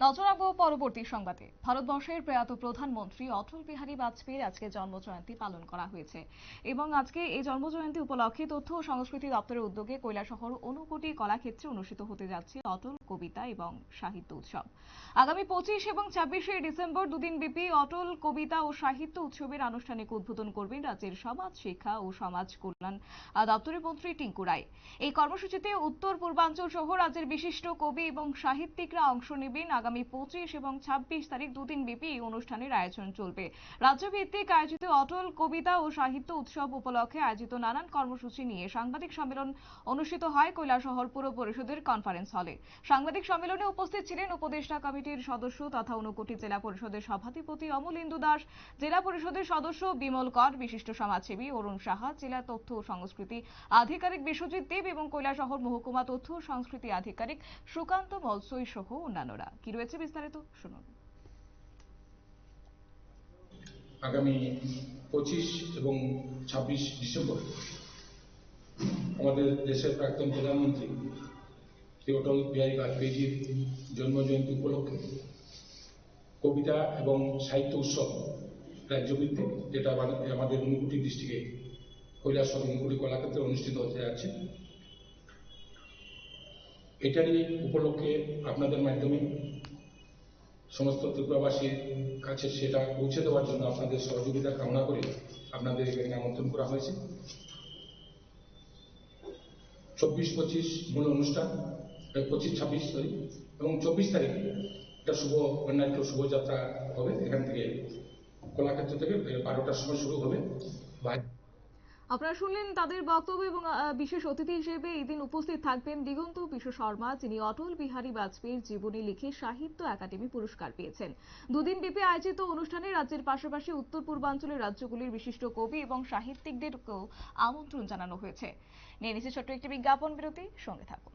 নজর রাখব পরবর্তী সংবাদে। ভারতবর্ষের প্রয়াত প্রধানমন্ত্রী অটল বিহারী বাজপেয়ীর আজকে জন্মজয়ন্তী পালন করা হয়েছে। এবং আজকে এই জন্মজয়ন্তী উপলক্ষে তথ্য ও সংস্কৃতি দপ্তরের উদ্যোগে কৈলাসহর অনুকোটি কলাক্ষেত্রে অনুষ্ঠিত হতে যাচ্ছে অটল কবিতা এবং সাহিত্য উৎসব। আগামী পঁচিশ এবং ছাব্বিশে ডিসেম্বর দুদিন ব্যাপী অটল কবিতা ও সাহিত্য উৎসবের আনুষ্ঠানিক উদ্বোধন করবেন রাজ্যের সমাজ শিক্ষা ও সমাজ কল্যাণ দপ্তরের মন্ত্রী টিঙ্কু রায়। এই কর্মসূচিতে উত্তর পূর্বাঞ্চল সহ রাজ্যের বিশিষ্ট কবি এবং সাহিত্যিকরা অংশ নেবেন। আগামী পঁচিশ এবং ছাব্বিশ তারিখ দুদিন ব্যাপী এই অনুষ্ঠানের আয়োজন চলবে। রাজ্যভিত্তিক আয়োজিত অটল কবিতা ও সাহিত্য উৎসব উপলক্ষে আয়োজিত নানান কর্মসূচি নিয়ে সাংবাদিক সম্মেলন অনুষ্ঠিত হয় কৈলাসহর পুর পরিষদের কনফারেন্স হলে সাংবাদিক সম্মেলনে উপস্থিত ছিলেন উপদেষ্টা কমিটির সদস্য তথা ঊনকোটি জেলা পরিষদের সভাধিপতি অমল ইন্দু দাস, জেলা পরিষদের সদস্য বিমল কর, বিশিষ্ট সমাজসেবী অরুণ সাহা, জেলা তথ্য ও সংস্কৃতি আধিকারিক বিশ্বজিৎ দেব এবং কৈলাসহর মহকুমা তথ্য ও সংস্কৃতি আধিকারিক সুকান্ত মলসই সহ অন্যান্যরা। কি রয়েছে বিস্তারিত? শুনুন। আগামী পঁচিশ এবং ছাব্বিশ ডিসেম্বর আমাদের দেশের প্রাক্তন প্রধানমন্ত্রী শ্রী অটল বিহারী বাজপেয়ীজির জন্মজয়ন্তী উপলক্ষে কবিতা এবং সাহিত্য উৎসব রাজ্যভিত্তিক, যেটা আমাদের- ঊনকুটি ডিস্ট্রিক্টে কৈলাসহর ঊনকুটি কলাক্ষেত্রে অনুষ্ঠিত হতে যাচ্ছে। এটারই উপলক্ষে আপনাদের মাধ্যমে সমস্ত ত্রিপুরাবাসীর কাছে সেটা পৌঁছে দেওয়ার জন্য আপনাদের সহযোগিতা কামনা করে আপনাদের এখানে আমন্ত্রণ করা হয়েছে। চব্বিশ পঁচিশ মূল অনুষ্ঠান পঁচিশ, ছাব্বিশ, সরি। এবং চব্বিশ তারিখ একটা শুভ, অন্যান্য শুভযাত্রা হবে এখান থেকে কলাক্ষেত্র থেকে বারোটার সময় শুরু হবে। আপনারা শুনলেন তাদের বক্তব্য এবং বিশেষ অতিথি হিসেবে এই দিন উপস্থিত থাকবেন দিগন্ত বিশ্ব শর্মা, যিনি অটল বিহারী বাজপেয়ীর জীবনী লিখে সাহিত্য একাডেমি পুরস্কার পেয়েছেন। দুদিন ব্যাপী আয়োজিত অনুষ্ঠানে রাজ্যের পাশাপাশি উত্তর পূর্বাঞ্চলের রাজ্যগুলির বিশিষ্ট কবি এবং সাহিত্যিকদেরকেও আমন্ত্রণ জানানো হয়েছে। নিয়ে নিচ্ছে ছোট্ট একটি বিজ্ঞাপন বিরতি, সঙ্গে থাকুন।